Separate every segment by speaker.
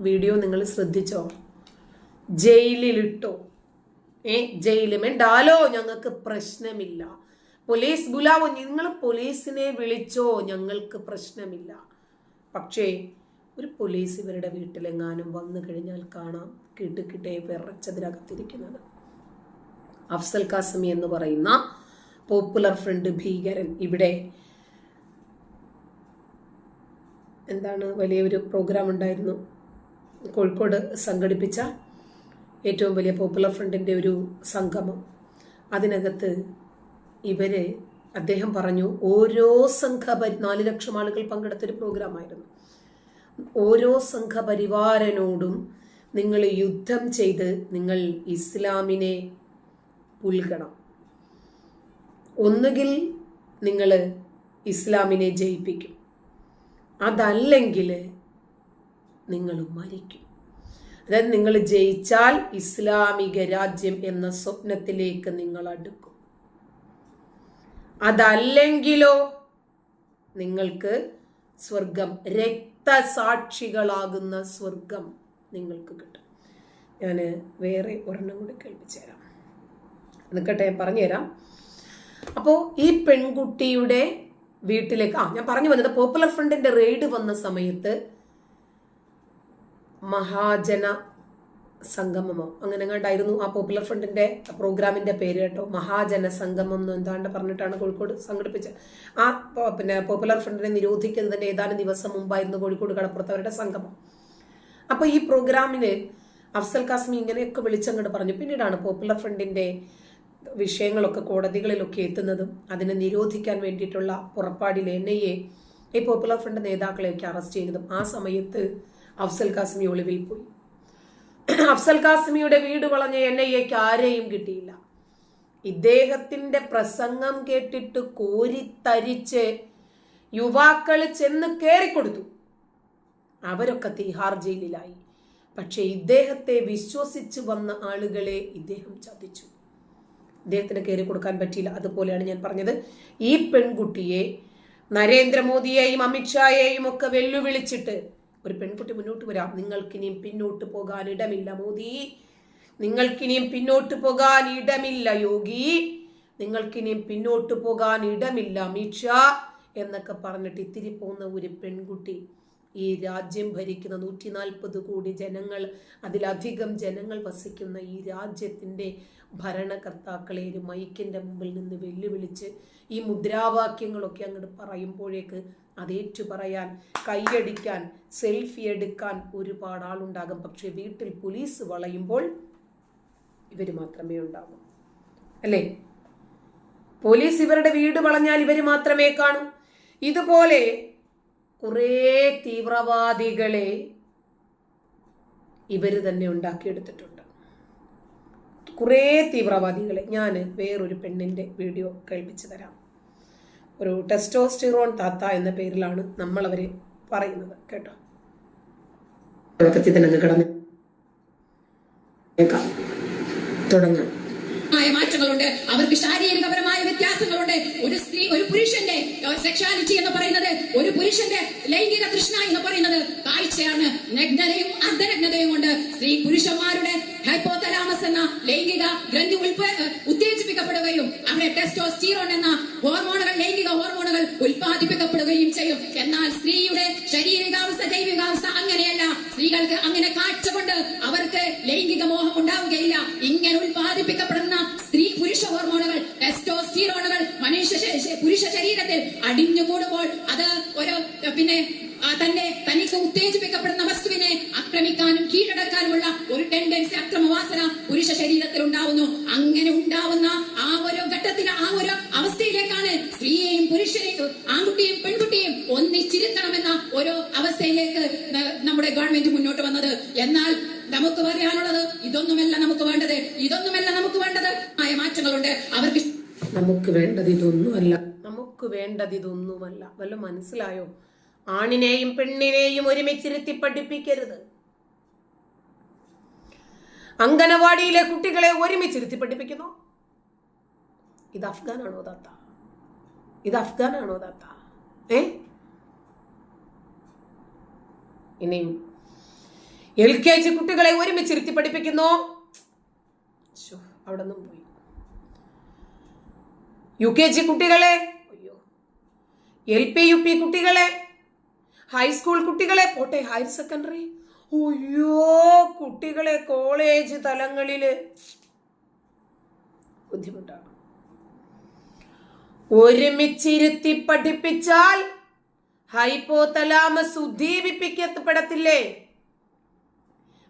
Speaker 1: Video നിങ്ങൾ ശ്രദ്ധിച്ചോ? ജയിലിലിട്ടോ? ഏ ജയിലുമെണ്ടാലോ ഞങ്ങൾക്ക് പ്രശ്നമില്ല. പോലീസ് ബുലാവോ നിങ്ങൾ പോലീസിനെ വിളിച്ചോ? ഞങ്ങൾക്ക് പ്രശ്നമില്ല. പക്ഷേ ഒരു പോലീസ് ഇവരുടെ വീട്ടിലെങ്ങാനും വന്നു കഴിഞ്ഞാൽ കാണാം. കിട്ടുകിട്ടേ വിറച്ചതിനകത്തിരിക്കുന്നത്. അഫ്സൽ കാസമി എന്ന് പറയുന്ന പോപ്പുലർ ഫ്രണ്ട് ഭീകരൻ ഇവിടെ എന്താണ്? വലിയൊരു പ്രോഗ്രാം ഉണ്ടായിരുന്നു. കോഴിക്കോട് സംഘടിപ്പിച്ച ഏറ്റവും വലിയ പോപ്പുലർ ഫ്രണ്ടിന്റെ ഒരു സംഗമം. അതിനകത്ത് ഇവർ അദ്ദേഹം പറഞ്ഞു ഓരോ സംഘ പരി നാല് ലക്ഷം ആളുകൾ പങ്കെടുത്തൊരു പ്രോഗ്രാമായിരുന്നു ഓരോ സംഘപരിവാരനോടും നിങ്ങൾ യുദ്ധം ചെയ്ത് നിങ്ങൾ ഇസ്ലാമിനെ പുൽകണം. ഒന്നുകിൽ നിങ്ങൾ ഇസ്ലാമിനെ ജയിപ്പിക്കും. അതല്ലെങ്കിൽ നിങ്ങൾ മരിക്കും. അതായത് നിങ്ങൾ ജയിച്ചാൽ ഇസ്ലാമിക രാജ്യം എന്ന സ്വപ്നത്തിലേക്ക് നിങ്ങൾ അടുക്കും. അതല്ലെങ്കിലോ നിങ്ങൾക്ക് സ്വർഗം രക്തസാക്ഷികളാകുന്ന സ്വർഗം നിങ്ങൾക്ക് കിട്ടും. ഞാൻ വേറെ ഒരെണ്ണം കൂടി കേൾപ്പിച്ചു തരാം. നിൽക്കട്ടെ ഞാൻ പറഞ്ഞുതരാം അപ്പോൾ ഈ പെൺകുട്ടിയുടെ വീട്ടിലേക്ക് ആ ഞാൻ പറഞ്ഞു വന്നത് പോപ്പുലർ ഫ്രണ്ടിന്റെ റെയ്ഡ് വന്ന സമയത്ത് മഹാജന സംഗമമോ അങ്ങനെ എങ്ങാണ്ടായിരുന്നു ആ പോപ്പുലർ ഫ്രണ്ടിന്റെ പ്രോഗ്രാമിന്റെ പേര് കേട്ടോ. മഹാജന സംഗമം എന്ന് എന്താണ്ട് പറഞ്ഞിട്ടാണ് കോഴിക്കോട് സംഘടിപ്പിച്ചത്. ആ പിന്നെ പോപ്പുലർ ഫ്രണ്ടിനെ നിരോധിക്കുന്നതിന് ഏതാനും ദിവസം മുമ്പായിരുന്നു കോഴിക്കോട് കടപ്പുറത്തവരുടെ സംഗമം. അപ്പൊ ഈ പ്രോഗ്രാമിന് അഫ്സൽ കാസ്മി ഇങ്ങനെയൊക്കെ വിളിച്ചങ്ങോട്ട് പറഞ്ഞു. പിന്നീടാണ് പോപ്പുലർ ഫ്രണ്ടിന്റെ വിഷയങ്ങളൊക്കെ കോടതികളിലൊക്കെ എത്തുന്നതും അതിനെ നിരോധിക്കാൻ വേണ്ടിയിട്ടുള്ള പുറപ്പാടിൽ എൻ ഐ എ ഈ പോപ്പുലർ ഫ്രണ്ട് നേതാക്കളെയൊക്കെ അറസ്റ്റ് ചെയ്യുന്നതും ആ സമയത്ത് അഫ്സൽ കാസ്മി ഒളിവിൽ പോയി. അഫ്സൽ കാസ്മിയുടെ വീട് വളഞ്ഞ എൻ ഐ എക്ക് ആരെയും കിട്ടിയില്ല. ഇദ്ദേഹത്തിന്റെ പ്രസംഗം കേട്ടിട്ട് കോരിത്തരിച്ച് യുവാക്കൾ ചെന്ന് കയറിക്കൊടുത്തു അവരൊക്കെ തിഹാർ ജയിലിലായി. പക്ഷേ ഇദ്ദേഹത്തെ വിശ്വസിച്ച് വന്ന ആളുകളെ ഇദ്ദേഹം ചതിച്ചു. ഇദ്ദേഹത്തിന് കയറി കൊടുക്കാൻ പറ്റിയില്ല. അതുപോലെയാണ് ഞാൻ പറഞ്ഞത്. ഈ പെൺകുട്ടിയെ നരേന്ദ്രമോദിയെയും അമിത്ഷായെയും ഒക്കെ വെല്ലുവിളിച്ചിട്ട് ഒരു പെൺകുട്ടി മുന്നോട്ട് വരാം. നിങ്ങൾക്കിനിയും പിന്നോട്ട് പോകാൻ ഇടമില്ല മോദി. നിങ്ങൾക്കിനിയും പിന്നോട്ട് പോകാൻ ഇടമില്ല യോഗി. നിങ്ങൾക്കിനിയും പിന്നോട്ട് പോകാൻ ഇടമില്ല അമിത്ഷാ എന്നൊക്കെ പറഞ്ഞിട്ട് ഇത്തിരി പോകുന്ന ഒരു പെൺകുട്ടി ഈ രാജ്യം ഭരിക്കുന്ന നൂറ്റി നാൽപ്പത് കോടി ജനങ്ങൾ അതിലധികം ജനങ്ങൾ വസിക്കുന്ന ഈ രാജ്യത്തിന്റെ ഭരണകർത്താക്കളെ ഒരു മൈക്കിന്റെ മുമ്പിൽ നിന്ന് വെല്ലുവിളിച്ച് ഈ മുദ്രാവാക്യങ്ങളൊക്കെ അങ്ങോട്ട് പറയുമ്പോഴേക്ക് അതേറ്റു പറയാൻ കൈയടിക്കാൻ സെൽഫി എടുക്കാൻ ഒരുപാട് ആളുണ്ടാകും. പക്ഷേ വീട്ടിൽ പോലീസ് വളയുമ്പോൾ ഇവർ മാത്രമേ ഉണ്ടാകൂ അല്ലേ? പോലീസ് ഇവരുടെ വീട് വളഞ്ഞാൽ ഇവർ മാത്രമേ കാണൂ. ഇതുപോലെ കുറേ തീവ്രവാദികളെ ഇവർ തന്നെ ഉണ്ടാക്കിയെടുത്തിട്ടുണ്ട്. കുറേ തീവ്രവാദികളെ. ഞാൻ വേറൊരു പെണ്ണിന്റെ വീഡിയോ കേൾപ്പിച്ചു തരാം. ഒരു ടെസ്റ്റോസ്റ്റിറോൺ താത്ത എന്ന പേരിലാണ് നമ്മൾ അവരെ പറയുന്നത് കേട്ടോ? തുടക്കത്തിൽ തന്നെ അങ്ങ് കിടന്ന് കേൾക്കാം. തുടങ്ങാം.
Speaker 2: മാറ്റങ്ങളുണ്ട്. അവർക്ക് ശാരീരികപരമായ വ്യത്യാസങ്ങളുണ്ട്. ഒരു സ്ത്രീ ഒരു പുരുഷന്റെ സെക്ഷാലിറ്റി എന്ന് പറയുന്നത് ഒരു പുരുഷന്റെ ലൈംഗിക തൃഷ്ണ എന്ന് പറയുന്നത് കാഴ്ചയാണ്. നഗ്നതയും അർദ്ധനഗ്നതയും കൊണ്ട് സ്ത്രീ പുരുഷന്മാരുടെ ഹൈപ്പോതലാമസ് എന്ന ലൈംഗിക ഗ്രന്ഥി ഉൽപ്പ ഉത്തേജിപ്പിക്കപ്പെടുകയും അവിടെ ടെസ്റ്റോസ്റ്റീറോൺ എന്ന ഹോർമോണുകൾ ലൈംഗിക ഹോർമോണുകൾ ഉൽപ്പാദിപ്പിക്കപ്പെടുകയും ചെയ്യും. എന്നാൽ സ്ത്രീയുടെ ശാരീരികാവസ്ഥ ജൈവികാവസ്ഥ അങ്ങനെയല്ല. സ്ത്രീകൾക്ക് അങ്ങനെ കാഴ്ച കൊണ്ട് അവർക്ക് ലൈംഗിക മോഹം ഉണ്ടാവുകയില്ല. ഇങ്ങനെ ഉൽപ്പാദിപ്പിക്കപ്പെടുന്ന സ്ത്രീ പുരുഷ ഹോർമോണുകൾ ടെസ്റ്റോസ്റ്റീറോണുകൾ മനുഷ്യ ശ- ശ- പുരുഷ ശരീരത്തിൽ അടിഞ്ഞുകൂടുമ്പോൾ അത് ഒരു പിന്നെ ആ, തന്റെ തനിക്ക് ഉത്തേജിപ്പിക്കപ്പെടുന്ന വസ്തുവിനെ ആക്രമിക്കാനും കീഴടക്കാനുമുള്ള ഒരു ടെൻഡൻസി അക്രമവാസന പുരുഷ ശരീരത്തിൽ ഉണ്ടാവുന്നു അങ്ങനെ ഉണ്ടാവുന്ന ആ ഒരു ഘട്ടത്തിൽ ആ ഒരു അവസ്ഥയിലേക്കാണ് സ്ത്രീയെയും പുരുഷനെയും ആൺകുട്ടിയും പെൺകുട്ടിയും ഒന്നിച്ചിരുത്തണമെന്ന ഒരു അവസ്ഥയിലേക്ക് നമ്മുടെ ഗവൺമെന്റ് മുന്നോട്ട് വന്നത്. എന്നാൽ നമുക്ക് പറയാനുള്ളത് ഇതൊന്നുമല്ല നമുക്ക് വേണ്ടത്. ഇതൊന്നുമല്ല നമുക്ക് വേണ്ടത്. ആയ മാറ്റങ്ങളുണ്ട്. അവർക്ക്
Speaker 1: നമുക്ക് വേണ്ടത് ഇതൊന്നുമല്ല. നമുക്ക് വേണ്ടത് ഇതൊന്നുമല്ല. വല്ല മനസ്സിലായോ? ആണിനെയും പെണ്ണിനെയും ഒരുമിച്ചിരുത്തി പഠിപ്പിക്കരുത്. അങ്കനവാടിയിലെ കുട്ടികളെ ഒരുമിച്ചിരുത്തി പഠിപ്പിക്കുന്നു. ഇത് അഫ്ഗാനാണോ താത്ത? ഇത് അഫ്ഗാനാണോ താത്ത? ഏ? ഇനിയും എൽ കെ ജി കുട്ടികളെ ഒരുമിച്ചിരുത്തി പഠിപ്പിക്കുന്നു. അവിടെ നിന്നും പോയി. യു കെ ജി കുട്ടികളെ അയ്യോ. എൽ പി യു പി കുട്ടികളെ ഹൈസ്കൂൾ കുട്ടികളെ പോട്ടെ ഹയർ സെക്കൻഡറി അയ്യോ കുട്ടികളെ കോളേജ് തലങ്ങളിൽ. ബുദ്ധിമുട്ടാണ്. ഒരുമിച്ചിരുത്തി പഠിപ്പിച്ചാൽ ഹൈപ്പോതലാമസ് ഉദ്ദീപിപ്പിക്കപ്പെടത്തില്ലേ?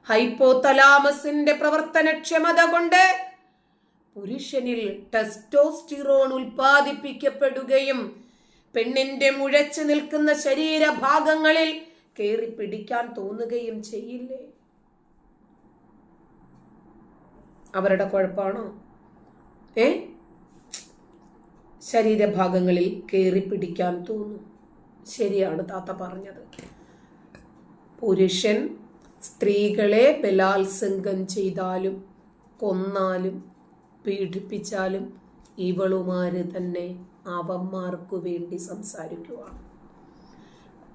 Speaker 1: ഹൈപ്പോതലാമസിന്റെ പ്രവർത്തനക്ഷമത കൊണ്ട് പുരുഷനിൽ ടെസ്റ്റോസ്റ്റിറോൺ ഉൽപ്പാദിപ്പിക്കപ്പെടുകയും പെണ്ണിന്റെ മുഴച്ചു നിൽക്കുന്ന ശരീരഭാഗങ്ങളിൽ കയറി പിടിക്കാൻ തോന്നുകയും ചെയ്യില്ലേ? അവരുടെ കുഴപ്പമാണോ? ഏ? ശരീരഭാഗങ്ങളിൽ കയറി പിടിക്കാൻ തോന്നും. ശരിയാണ് താത്ത പറഞ്ഞത്. പുരുഷൻ സ്ത്രീകളെ ബലാത്സംഗം ചെയ്താലും കൊന്നാലും പീഡിപ്പിച്ചാലും ഇവളുമാര് തന്നെ അവന്മാർക്കു വേണ്ടി സംസാരിക്കുവാണ്.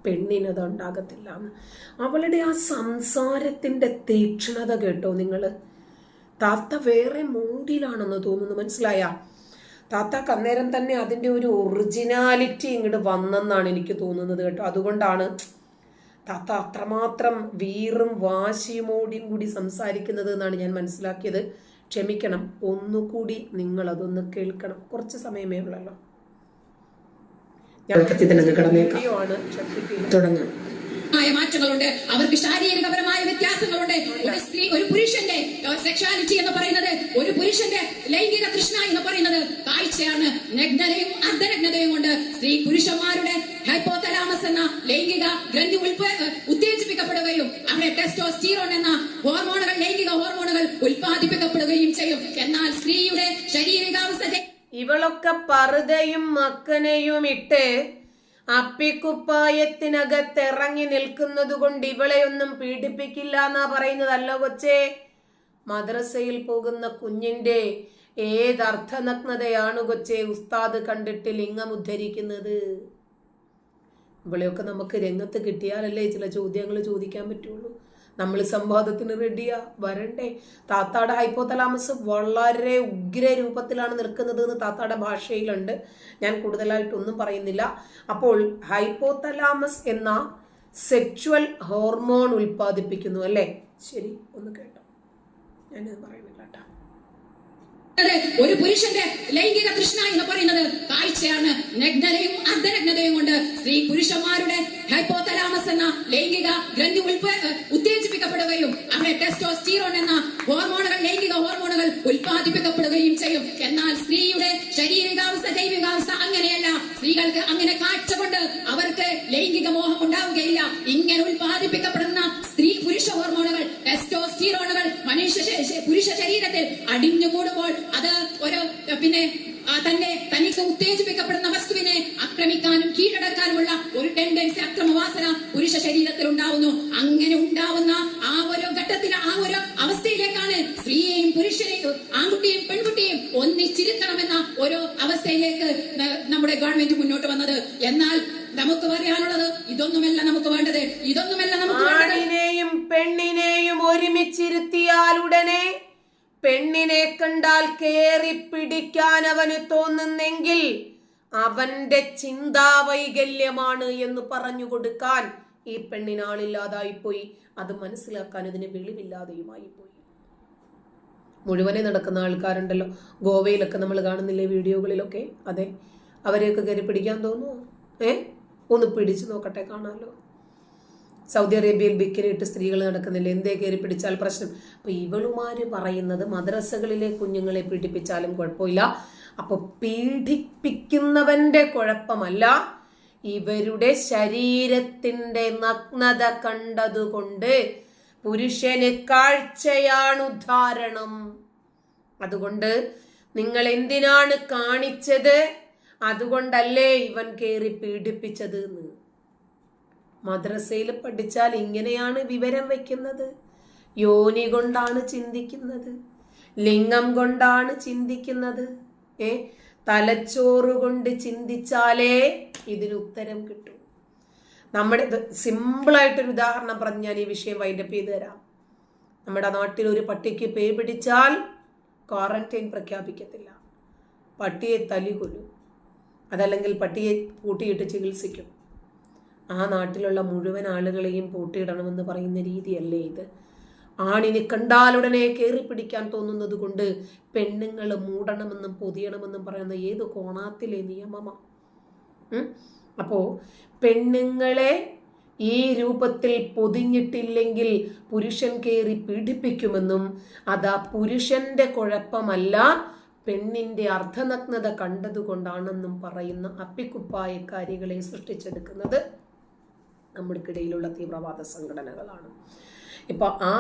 Speaker 1: പെണ്ണിനതുണ്ടാകത്തില്ല. അവളുടെ ആ സംസാരത്തിന്റെ തീക്ഷ്ണത കേട്ടോ നിങ്ങൾ താത്ത വേറെ മൂഡിലാണെന്ന് തോന്നുന്നു. മനസ്സിലായ? താത്താക്ക് അന്നേരം തന്നെ അതിന്റെ ഒരു ഒറിജിനാലിറ്റി ഇങ്ങോട്ട് വന്നെന്നാണ് എനിക്ക് തോന്നുന്നത് കേട്ടോ. അതുകൊണ്ടാണ് താത്ത അത്രമാത്രം വീറും വാശിയുമോടിയും കൂടി സംസാരിക്കുന്നത് എന്നാണ് ഞാൻ മനസ്സിലാക്കിയത്. ക്ഷമിക്കണം ഒന്നുകൂടി നിങ്ങൾ അതൊന്ന് കേൾക്കണം. കുറച്ച് സമയമേ ഉള്ളല്ലോ. ഞാൻ ആണ്
Speaker 3: തുടങ്ങാം.
Speaker 2: മാറ്റങ്ങളുണ്ട്. അവർക്ക് ശാരീരികപരമായ വ്യത്യാസങ്ങളുണ്ട്. ഒരു സ്ത്രീ ഒരു പുരുഷന്റെ സെക്ഷാലിറ്റി എന്ന് പറയുന്നത് ഒരു പുരുഷന്റെ ലൈംഗിക തൃഷ്ണ എന്ന് പറയുന്നത് കാഴ്ചയാണ്. നഗ്നതയും അർദ്ധനഗ്നതയും കൊണ്ട് സ്ത്രീ പുരുഷന്മാരുടെ ഹൈപ്പോതലാമസ് എന്ന ലൈംഗിക ഗ്രന്ഥി ഉൽപ്പ ഉത്തേജിപ്പിക്കപ്പെടുകയും അവിടെ ടെസ്റ്റോസ്റ്റീറോൺ എന്ന ഹോർമോണുകൾ ലൈംഗിക ഹോർമോണുകൾ ഉൽപ്പാദിപ്പിക്കപ്പെടുകയും ചെയ്യും. എന്നാൽ സ്ത്രീയുടെ ശരീരികാവസ്ഥ
Speaker 1: ഇവളൊക്കെ പറുതയും മക്കനെയും ഇട്ട് അപ്പിക്കുപ്പായത്തിനകത്ത് ഇറങ്ങി നിൽക്കുന്നത് കൊണ്ട് ഇവളെയൊന്നും പീഡിപ്പിക്കില്ല എന്നാ പറയുന്നതല്ലോ കൊച്ചേ. മദ്രസയിൽ പോകുന്ന കുഞ്ഞിന്റെ ഏതർത്ഥനഗ്നതയാണ് കൊച്ചേ ഉസ്താദ് കണ്ടിട്ട് ലിംഗം ഉദ്ധരിക്കുന്നത്. ഇവളെയൊക്കെ നമുക്ക് രംഗത്ത് കിട്ടിയാലല്ലേ ചില ചോദ്യങ്ങൾ ചോദിക്കാൻ പറ്റുള്ളൂ. നമ്മൾ സംവാദത്തിന് റെഡിയാ വരണ്ടേ? താത്താടെ ഹൈപ്പോതലാമസ് വളരെ ഉഗ്ര രൂപത്തിലാണ് നിൽക്കുന്നത് എന്ന് താത്താടെ ഭാഷയിലുണ്ട്. ഞാൻ കൂടുതലായിട്ടൊന്നും പറയുന്നില്ല. അപ്പോൾ ഹൈപ്പോതലാമസ് എന്ന സെക്ച്വൽ ഹോർമോൺ ഉൽപ്പാദിപ്പിക്കുന്നു അല്ലേ? ശരി ഒന്ന് കേട്ടോ. ഞാനിത് പറയുന്നില്ല കേട്ടോ.
Speaker 2: ഒരു പുരുഷന്റെ ലൈംഗിക തൃഷ്ണ എന്ന് പറയുന്നത് കാഴ്ചയാണ്. നഗ്നതയും അർദ്ധനഗ്നതയും കൊണ്ട് സ്ത്രീ പുരുഷന്മാരുടെ ഹൈപ്പോതലാമസ് എന്ന ലൈംഗിക ഗ്രന്ഥി ഉത്തേജിപ്പിക്കപ്പെടുകയും അവിടെ ടെസ്റ്റോസ്റ്റീറോൺ എന്ന ഹോർമോണുകൾ ലൈംഗിക ഹോർമോണുകൾ ഉൽപ്പാദിപ്പിക്കപ്പെടുകയും ചെയ്യും. എന്നാൽ സ്ത്രീയുടെ ശാരീരികാവസ്ഥ ജൈവികാവസ്ഥ അങ്ങനെയല്ല സ്ത്രീകൾക്ക് അങ്ങനെ കാഴ്ച കൊണ്ട് അവർക്ക് ലൈംഗിക മോഹം ഉണ്ടാവുകയില്ല ഇങ്ങനെ ഉൽപ്പാദിപ്പിക്കപ്പെടുന്ന സ്ത്രീ പുരുഷ ഹോർമോണുകൾ ടെസ്റ്റോസ്റ്റീറോണുകൾ മനുഷ്യ ശ- ശ- പുരുഷ ശരീരത്തിൽ അടിഞ്ഞുകൂടുമ്പോൾ അത് ഒരു ഏ, പിന്നെ ആ, തന്റെ തനിക്ക് ഉത്തേജിപ്പിക്കപ്പെടുന്ന വസ്തുവിനെ ആക്രമിക്കാനും കീഴടക്കാനുമുള്ള ഒരു ടെൻഡൻസി അക്രമവാസന പുരുഷ ശരീരത്തിൽ ഉണ്ടാവുന്നു. അങ്ങനെ ഉണ്ടാവുന്ന ആ ഒരു ഘട്ടത്തിൽ ആ ഒരു അവസ്ഥയിലേക്കാണ് സ്ത്രീയെയും പുരുഷനെയും ആൺകുട്ടിയും പെൺകുട്ടിയും ഒന്നിച്ചിരുത്തണമെന്ന ഒരു അവസ്ഥയിലേക്ക് നമ്മുടെ ഗവൺമെന്റ് മുന്നോട്ട് വന്നത്. എന്നാൽ നമുക്ക് പറയാനുള്ളത് ഇതൊന്നുമല്ല നമുക്ക് വേണ്ടത്. ഇതൊന്നുമല്ല നമുക്ക്
Speaker 1: ആണിനെയും പെണ്ണിനെയും ഒരുമിച്ചിരുത്തിയാൽ ഉടനെ പെണ്ണിനെ കണ്ടാൽ കേറി പിടിക്കാൻ അവന് തോന്നുന്നെങ്കിൽ അവന്റെ ചിന്താ ചിന്താവൈകല്യമാണ് എന്ന് പറഞ്ഞു കൊടുക്കാൻ ഈ പെണ്ണിനാളില്ലാതായിപ്പോയി അത് മനസ്സിലാക്കാൻ ഇതിന് വെളിവില്ലാതെയുമായി പോയി. മുഴുവനെ നടക്കുന്ന ആൾക്കാരുണ്ടല്ലോ. ഗോവയിലൊക്കെ നമ്മൾ കാണുന്നില്ലേ വീഡിയോകളിലൊക്കെ? അതെ. അവരെയൊക്കെ കയറി പിടിക്കാൻ തോന്നുമോ ഏ? ഒന്ന് പിടിച്ചു നോക്കട്ടെ കാണാമല്ലോ സൗദി അറേബ്യയിൽ ബിക്കിനിട്ട് സ്ത്രീകൾ നടക്കുന്നില്ല? എന്തേ കയറി പിടിച്ചാൽ പ്രശ്നം? അപ്പൊ ഇവളുമാര് പറയുന്നത് മദ്രസകളിലെ കുഞ്ഞുങ്ങളെ പീഡിപ്പിച്ചാലും കുഴപ്പമില്ല. അപ്പൊ പീഡിപ്പിക്കുന്നവന്റെ കുഴപ്പമല്ല. ഇവരുടെ ശരീരത്തിന്റെ നഗ്നത കണ്ടതുകൊണ്ട് പുരുഷന് കാഴ്ചയാണ് ഉദ്ധാരണം അതുകൊണ്ട് നിങ്ങൾ എന്തിനാണ് കാണിച്ചത്? അതുകൊണ്ടല്ലേ ഇവൻ കയറി പീഡിപ്പിച്ചത് എന്ന് മദ്രസയിൽ പഠിച്ചാൽ ഇങ്ങനെയാണ് വിവരം വെക്കുന്നത് യോനി കൊണ്ടാണ് ചിന്തിക്കുന്നത്. ലിംഗം കൊണ്ടാണ് ചിന്തിക്കുന്നത്. തലച്ചോറ് കൊണ്ട് ചിന്തിച്ചാലേ ഇതിന് ഉത്തരം കിട്ടും. നമ്മുടെ സിമ്പിളായിട്ടൊരു ഉദാഹരണം പറഞ്ഞ് ഞാൻ ഈ വിഷയം വൈൻഡപ്പ് ചെയ്ത് തരാം. നമ്മുടെ നാട്ടിൽ ഒരു പട്ടിക്ക് പേ പിടിച്ചാൽ ക്വാറന്റൈൻ പ്രഖ്യാപിക്കത്തില്ല. പട്ടിയെ തലി കൊല്ലും. അതല്ലെങ്കിൽ പട്ടിയെ പൂട്ടിയിട്ട് ചികിത്സിക്കും. ആ നാട്ടിലുള്ള മുഴുവൻ ആളുകളെയും പൂട്ടിയിടണമെന്ന് പറയുന്ന രീതിയല്ലേ ഇത്? ആണിനെ കണ്ടാലുടനെ കയറി പിടിക്കാൻ തോന്നുന്നത് കൊണ്ട് പെണ്ണുങ്ങൾ മൂടണമെന്നും പൊതിയണമെന്നും പറയുന്ന ഏത് കോണാത്തിലെ നിയമമാണ് അപ്പോൾ അപ്പോ പെണ്ണുങ്ങളെ ഈ രൂപത്തിൽ പൊതിഞ്ഞിട്ടില്ലെങ്കിൽ പുരുഷൻ കയറി പീഡിപ്പിക്കുമെന്നും അതാ പുരുഷന്റെ കുഴപ്പമല്ല പെണ്ണിന്റെ അർദ്ധനഗ്നത കണ്ടതുകൊണ്ടാണെന്നും പറയുന്ന അപ്പിക്കുപ്പായക്കാരികളെ സൃഷ്ടിച്ചെടുക്കുന്നത് നമ്മുടെ നമ്മുടെക്കിടയിലുള്ള തീവ്രവാദ സംഘടനകളാണ്. ഇപ്പൊ ആ